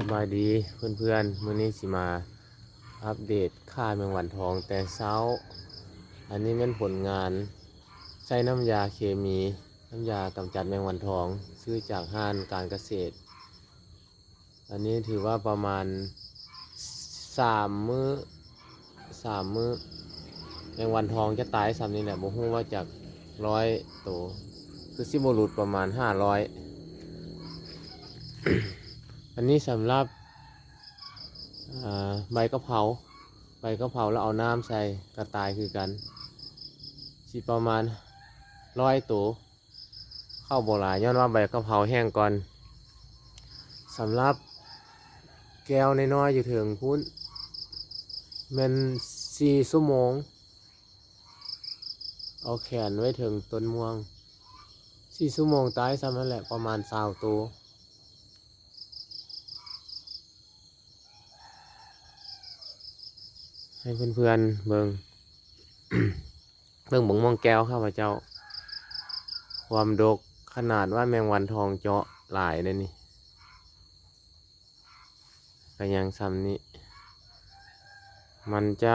สบายดีเพื่อนๆมื้อนี้สิมาอัปเดตค่าแมงวันทองแต่เช้า อันนี้เป็นผลงานใช้น้ำยาเคมีน้ำยากำจัดแมงวันทอง ซื้อจากห้านการเกษตร อันนี้ถือว่าประมาณสามมื้อสามมื้อแมงวันทองจะตายซ้ำนี่แหละบ่ฮู้ว่าจากร้อยตัวคือสิบหลุดประมาณห้าร้อย อันนี้สำหรับใบกะเพราใบกะเพราแล้วเอาน้ำใส่กระต่ายคือกันสิประมาณร้อยตัวเข้าโบราณย้อนว่าใบกะเพราแห้งก่อนสำหรับแก้วน้อยๆอยู่ถึงพุ้นแมันสี่ชั่วโมง เอาแขนไว้ถึงต้นม่วงสี่ชั่วโมงตายซ้ำนั่นแหละประมาณสาวตัว ให้เพื่อนๆเบิงเบิงบงมองแก้วข้าพเจ้า ความดกขนาดว่าแมงวันทองเจาะหลายเลยนี่ก็ยังซ้ำนี้ มันจะ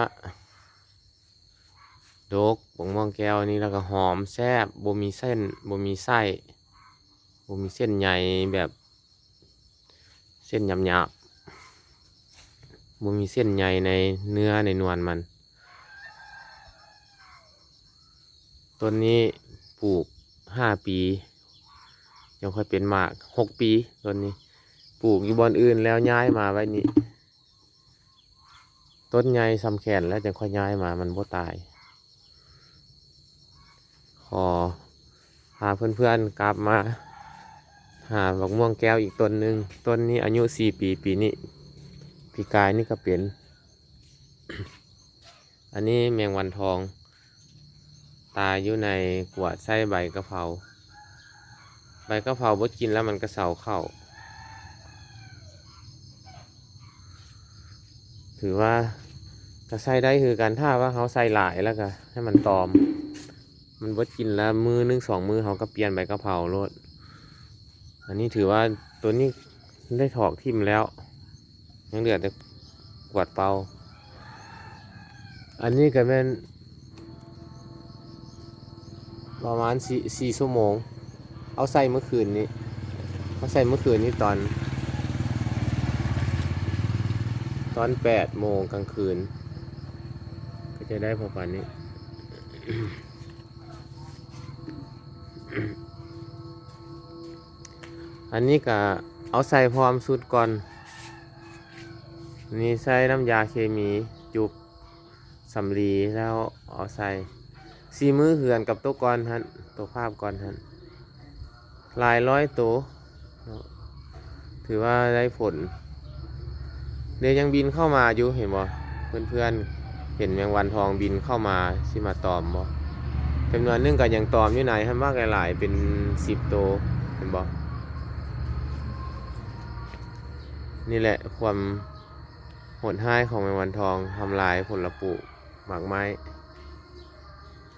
ดกบงมองแก้วนี่แล้วก็หอมแซบบ่มีเส้นบ่มีไส้บ่มีเส้นใหญ่แบบ เส้นหยาบๆ บ่มีเส้นใยในเนื้อในนวลมัน ต้นนี้ปลูกห้าปี ยังค่อยเป็นหมากหกปีต้นนี้ ปลูกอยู่บอนอื่นแล้วย้ายมาไว้นี่ต้นใหญ่สำแขนแล้วจึงค่อยย้ายมามันบ่ตาย ขอพาเพื่อนๆกลับมาหาบักม่วงแก้วอีกต้นหนึ่งต้นนี้อายุสี่ปีปีนี้ ปีกายนี่ก็เป็น อันนี้แมงวันทอง ตายอยู่ในขวดไส้ใบกะเพราใบกะเพราบดกินแล้วมันก็เสาเข้า ถือว่าก็ใส่ได้คือการถ้าว่าเขาใส่หลายแล้วก็ให้มันตอม มันบดกินแล้วมือหนึงสองมือเขาก็เปลี่ยนใบกะเพราโลดอันนี้ถือว่าตัวนี้ได้ถอกทิ่มแล้ว ยังเหลือแต่กวาดเป่าอันนี้ก็เป็นประมาณสี่สี่ชั่วโมง เอาใส่เมื่อคืนนี้เอาใส่เมื่อคืนนี้ตอน ตอนแปดโมงกลางคืน ก็จะได้ประมาณนี้อันนี้ก็เอาใส่พร้อมสุดก่อน นี่ใส่น้ำยาเคมีจุบสำลีแล้วเอาใส่ซีมือเหือนกับตัวก่อนฮะตัวภาพก่อนฮะหลายร้อยตัวถือว่าได้ผลเดี๋ยวยังบินเข้ามาอยู่เห็นบ่เพื่อนๆเห็นแมงวันทองบินเข้ามาสิมาตอมบ่จำนวนนึงก็ยังตอมอยู่ไหนฮะมากหลายๆเป็นสิบตัวเห็นบ่นี่แหละความ หดห้ายของแมงวันทองทำลายผลปลูกหมากไม้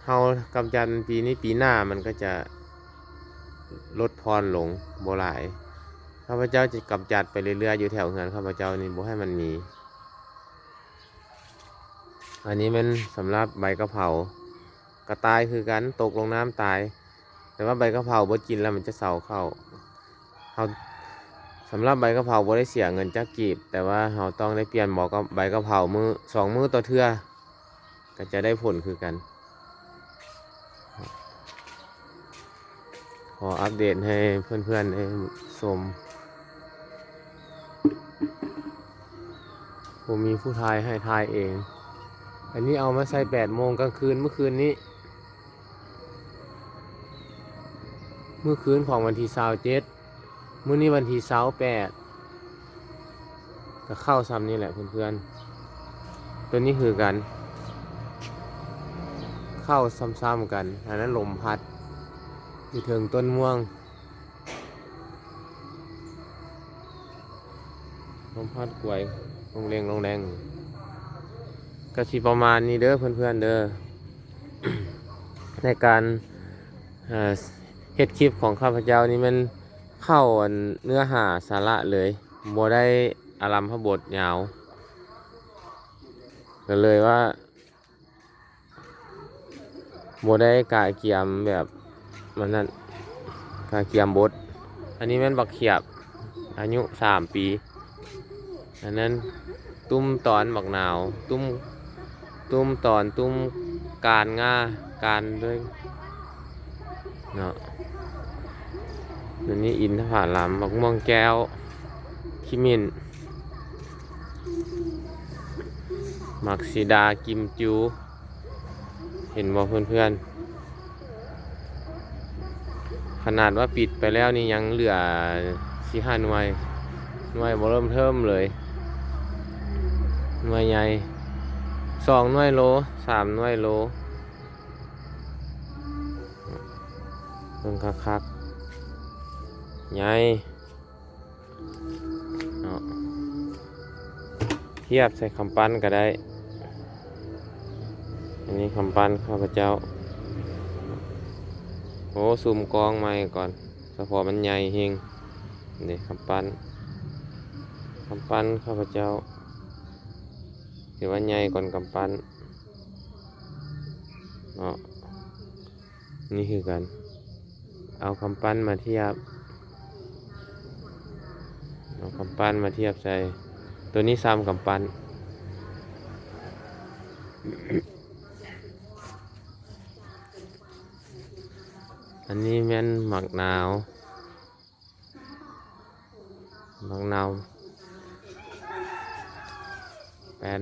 เฮากำจัดปีนี้ปีหน้ามันก็จะลดพรลงโบหลายข้าพเจ้าจะกำจัดไปเรื่อยๆอยู่แถวเงินข้าพเจ้านี่บ่ให้มันมี อันนี้มันสำหรับใบกะเพรากระตายคือกันตกลงน้ำตาย แต่ว่าใบกะเพราบดกินแล้วมันจะเสาเข้าเฮา สำหรับใบกะเพราบ่ได้เสียเงินจักกีบ แต่ว่าเราต้องได้เปลี่ยนหมอกับใบกะเพรามือสองมือต่อเทื่อก็จะได้ผลคือกันขออัปเดตให้เพื่อนๆได้ชมผมมีผู้ทายให้ทายเอง อันนี้เอามาใส่แปดโมงกลางคืนเมื่อคืนนี้ เมื่อคืนของวันที่สาวเจ็ด มื้อนี้วันที่เสาร์แปดก็เข้าซ้ำนี่แหละเพื่อนๆ ตัวนี้คือกัน เข้าซ้ำๆกันอันนั้นลมพัด อยู่ถึงต้นม่วง ลมพัดกวยลงแรงลงแรงก็สิประมาณนี้เด้อเพื่อนๆเด้อ ในการเอ่อเฮ็ดคลิปของข้าพเจ้านี่มัน เข้าเนื้อหาสาระเลยบ่ได้อารัมพบทยาวก็เลยว่าบ่ได้กะเกียมแบบมันนั่นกะเกียมบด อันนี้แม่นบักเขียบ อายุสามปี อันนั้นตุ้มตอนบักหนาว ตุ้มตุ้มตอนตุ้มการง่าการด้วยเนาะ อันนี้อินทผลัมบักม่วงแก้วขิมินมักซิดากิมจู เห็นบ่เพื่อนๆ ขนาดว่าปิดไปแล้วนี่ยังเหลือสี่ห้าหน่วย หน่วยบ่เริ่มเทิมเลย หน่วยใหญ่สองหน่วยโลสามหน่วยโลเพิ่งคักๆ ใหญ่เนาะเทียบใส่คำปั้นก็ได้ อันนี้คำปั้นข้าพเจ้า โอ้ซูมกล้องมาก่อนเฉพาะมันใหญ่เฮงนี่คำปั้นคำปั้นข้าพเจ้าถือว่าใหญ่ก่อนคำปั้นเนาะนี่คือกัน เอาคำปั้นมาเทียบ เอาคำปั้นมาเทียบใส่ตัวนี้ซ้ำคำปั้นอันนี้แม่นหมักนาวหมักนาวแปน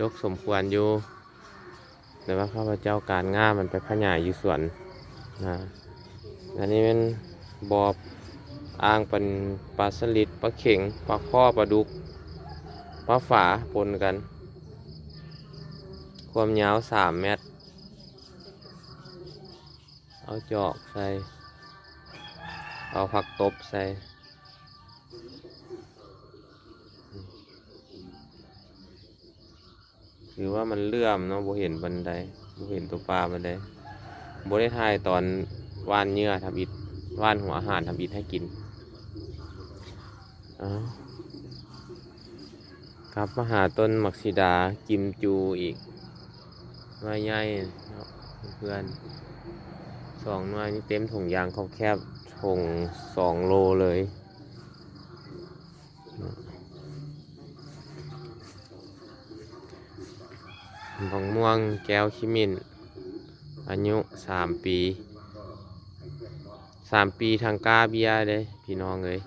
ดกสมควรอยู่ แต่ว่าข้าพเจ้าการง่ามันไปขยายอยู่ส่วนนะอันนี้เป็นบอบ อ่างเป็นปลาสลิดปลาเข็งปลาข้อปลาดุกปลาฝาปนกัน ความยาวสามเมตร เอาจอกใส่ เอาผักตบใส่ถือว่ามันเลื่อมเนาะบ่เห็นบันไดบ่เห็นตัวปลาบันไดบ่ได้ถ่ายตอนว่านเหยื่อทำอิดว่านหัวอาหารทำอิดให้กิน กลับมาหาต้นมักซิดากิมจูอีกหน่วยใหญ่เพื่อนสองหน่วยนี่เต็มถุงยางเขาแคบถุงสองโลเลยบังม่วงแก้วขิมิน อายุสามปีสามปีทางกาเบียเลยพี่น้องเลย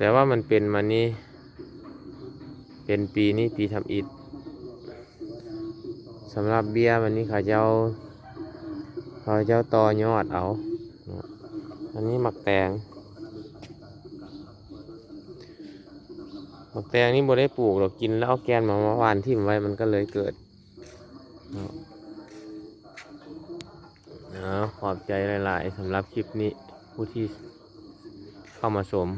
แต่ว่ามันเป็นมานี่เป็นปีนี้ปีทำอิฐสำหรับเบียร์วันนี้เขาเจ้าเขาเจ้าต่อยอดเอา อันนี้หมักแตงหมักแตงนี่บ่ได้ปลูกหรอกกินแล้วเอาแกนมาเมื่อวานที่มไว้มันก็เลยเกิดนะเอขอบใจหลาย ๆสำหรับคลิปนี้ผู้ที่เข้ามาชม